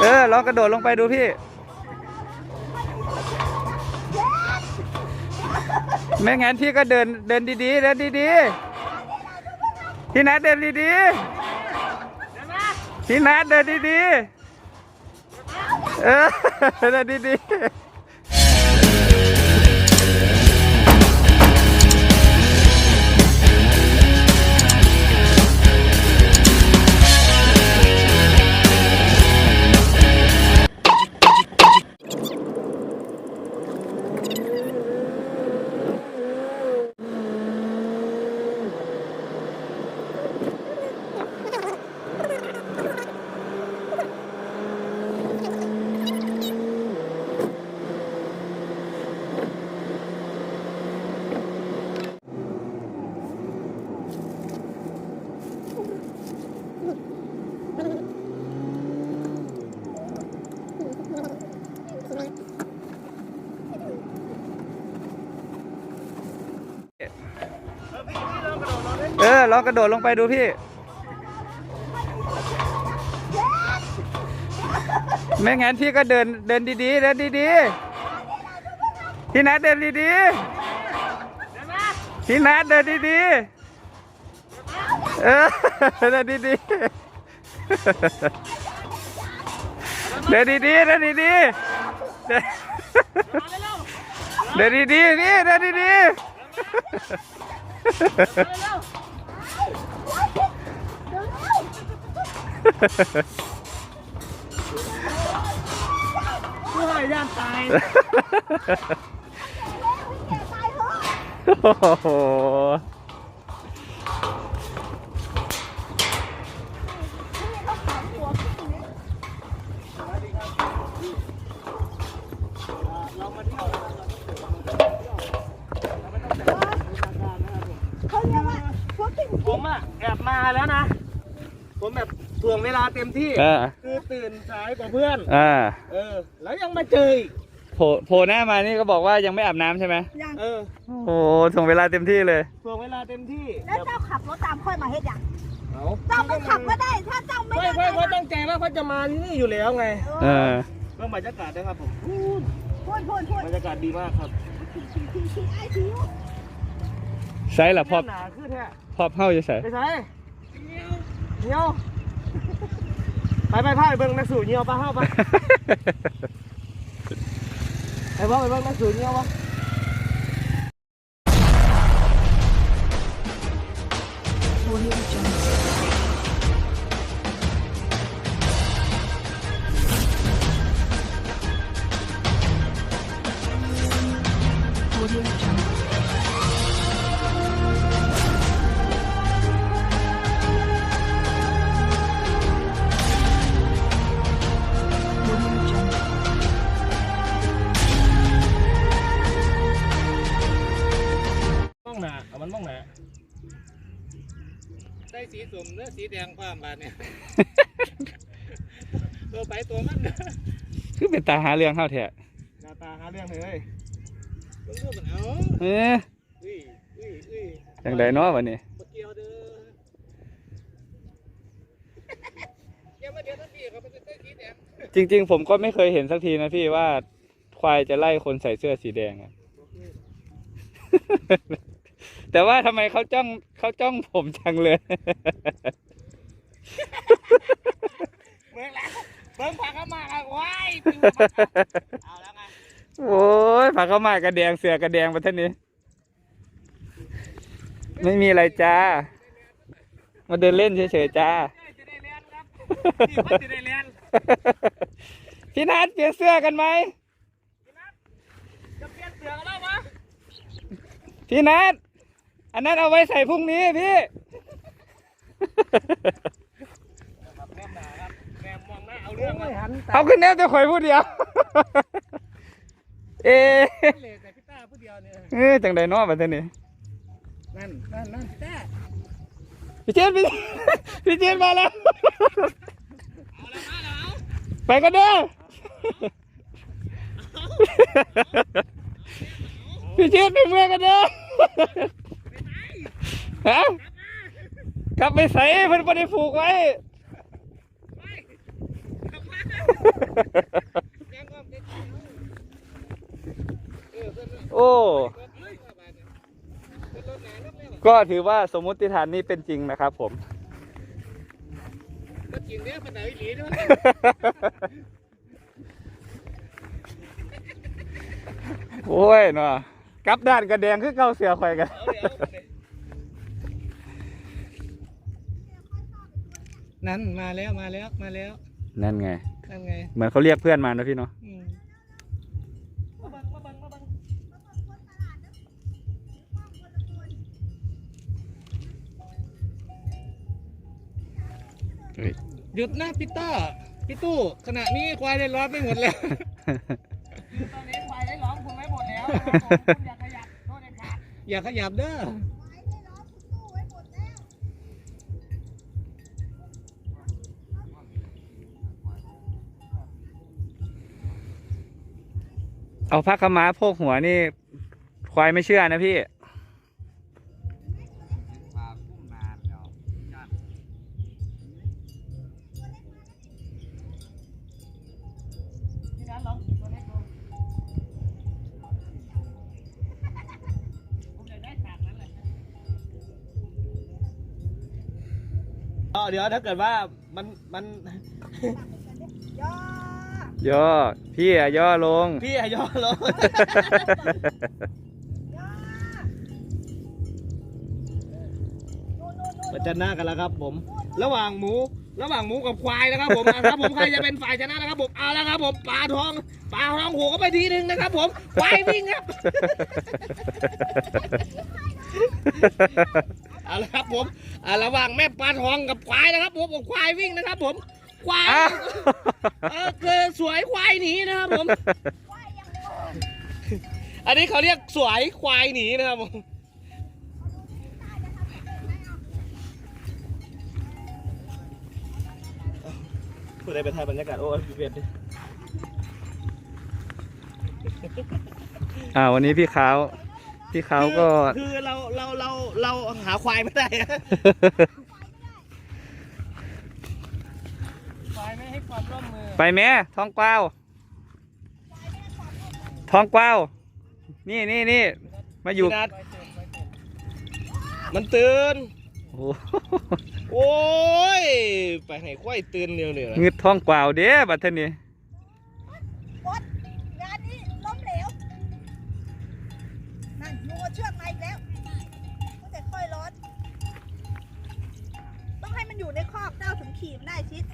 เออลองกระโดดลงไปดูพี่ ไม่งั้นพี่ก็เดินเดินดีๆเดินดีๆพี่นัทเดินดีๆพี่นัทเดินดีๆเออเดินดีๆ ลองกระโดดลงไปดูพี่ ไม่งั้นพี่ก็เดินเดินดีๆเดินดีๆพี่นัทเดินดีๆพี่นัทเดินดีๆเออเดินดีๆเดินดีๆเดินดีๆเดินดีๆพี่เดินดีๆ ช่วยย่านตายโอ้โหาแล้วนะ ผมแบบถ่วงเวลาเต็มที่อ่าคือตื่นสายกว่าเพื่อน อ่าเออ แล้วยังมาเจออีกโผล่โผล่หน้ามานี่ก็บอกว่ายังไม่อาบน้ำใช่ไหมอย่างเออโอ้โหส่งเวลาเต็มที่เลย ถ่วงเวลาเต็มที่แล้วเจ้าขับรถตามค่อยมาเฮ็ดอย่างเอาเจ้าไม่ขับก็ได้ ถ้าเจ้าไม่ไม่ได้ไม่เขาตั้งใจว่าเขาจะมาที่นี่อยู่แล้วไงเออเรื่องบรรยากาศนะครับผมพูดพูดพูดพูดบรรยากาศดีมากครับทิ้งทิ้งทิ้งทิ้งไอ้ทิ้งใส่ละพอบหนาขึ้นแท้พอบเข้าจะใส่ไปใส่ เงี้ยวไปไปพาไปเบิ่งนักสู่เงี้ย วปะเฮ้าปะไปบ่ไปเบิ่งนักสู่เงี้ยวปะบ้องหนาเอามันบ้องหนาได้สีสมหรือสีแดงความบาดเนี่ย ตัวไปตัวมันคือเป็นตาหาเรื่องเข้าแท้หน้าตาหาเรื่องเลยมันรู้มันเอาเอ๊ะอุ้ยอุ้ยอุ้ยอย่างไรเนาะวันนี้ปะเกียวเด้ออย่ามาเดี๋ยวท่านพี่เขาเป็นเสื้อสีแดงจริง ๆ ผมก็ไม่เคยเห็นสักทีนะพี่ว่าควายจะไล่คนใส่เสื้อสีแดงอะ แต่ว่าทำไมเขาจ้องเขาจ้องผมจังเลย เบิ่งแล้วเบิ่งพาเข้ามาครับว้ายเอาแล้วไงโอ้ยผักเข้าวหมากกระแดงเสือกระแดงมาท่านนี้ ไม่มีอะไรจ้า มาเดินเล่นเฉยๆจ้า จะได้เรียนครับพี่เพิ่นจะได้เรียนพี่นัทเปลี่ยนเสื้อกันไหม จะเปลี่ยนเสือกันแล้ววะพี่นัท อันนั้นเอาไว้ใส่พรุ่งนี้พี่ ครับแนมหนาครับแนมมองหน้าเอาเรื่องเลยหันเอาขึ้นแนวจะข่อยผู้เดียว เอ๊ะเลยแต่พี่ต้าผู้เดียวเนี่ยเอ้ยจังไดเนอมาท่านนี้นั่นนั่นนั่นพี่ต้าพี่เจนพี่พี่เจนมาแล้ว เอาแล้วมาแล้วไปกันเด้อ พี่เจนไปเมื่อกันเด้อ ฮะกลับไปใส่เพิ่นบ่ได้ผูกไว้ โอ้ ก็ถือว่าสมมุติฐานนี้เป็นจริงนะครับผมก็จริงเด้อเพิ่นเอาอีหลีเด้อโอ้ยเนาะกลับด้านกระแดงคือเก้าเสือข่อยกัน เอาเดี๋ยว นั่นมาแล้วมาแล้วมาแล้วนั่นไง นั่นไงเหมือนเขาเรียกเพื่อนมานะพี่เนาะอืมมาบังมาบังมาบังเฮ้ยหยุดนะพี่ต้าพี่ตู้ขณะนี้ควายได้ร้อนไปหมดแล้ว ตอนนี้ควายได้ร้องคุณไม่หมดแล้วคุณอย่าขยับโทษเลยค่ะอย่าขยับเด้อ เอาผ้าขม้าโพกหัวนี่ ควายไม่เชื่อนะพี่พี่นัทลองตัวเล็กดูผมอยากได้ฉากนั้นเลยอ๋อเดี๋ยวถ้าเกิดว่ามันมัน ยอ ย่อพี่อะย่อลง พี่อะย่อลงย่อนู่นนู่นนู่นมันจะหน้ากันแล้วครับผม ระหว่างหมู ระหว่างหมูกับควายนะครับผมอะครับผมใครจะเป็นฝ่ายชนะนะครับผมเอาแล้วครับผมปลาทองปลาทองหัวก็ไปทีหนึ่งนะครับผมควายวิ่งครับ เอาละครับผมอ่าระหว่างแม่ปลาทองกับควายนะครับผมผมควายวิ่งนะครับผม ควายอ้าว เออคือ สวยควายหนีนะครับผมว่ายยังโง่อันนี้เขาเรียกสวยควายหนีนะครับผม ผู้ใดไปถ่ายบรรยากาศโอ้ยเปลี่ยนดิอ่าวันนี้พี่เขาพี่เขาก็คือคือเราเราเราเราหาควายไม่ได้อะควายไม่ให้ความร่วมมือ ไปแม่ทองกวาวทองกวาวนี่นี่นี่มาอยู่ พี่นัทมันตื่น โอ้โหโอ้ย ไปให้ควายตื่นเร็วเนี่ยงึดทองกวาวเด้บัดเทอนี้บดงานนี้ล้มเหลว นั่นงูเอาเชือกมาอีกแล้วตั้งแต่ค่อยร้อน ต้องให้มันอยู่ในคอกเจ้าถึงขี่มันได้ชิด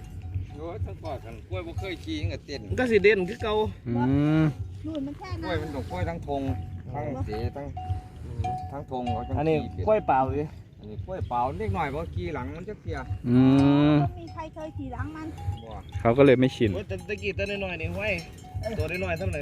โอ้ยทั้งกอดกันกล้วยบ่เคยขี่ยังกับเต้นมันก็สิเด่นคือเก่าอืมนู่นมันแค่กล้นั้วยนมันต้องกล้วยทั้งธงทั้งเสทั้งทั้งธงเขาจังอันนี้ขี่กล้วยเปล่าเลยอันนี้กล้วยเปล่าเล็กหน่อยบ่ขี่หลังมันจะเสียอืมต้องมีใครเคยขี่หลังมัน บ่เขาก็เลยไม่ชินโอ้ยแต่ตะกี้ตัวน้อยๆนี่ห้วยตัวน้อยๆเท่าไหร่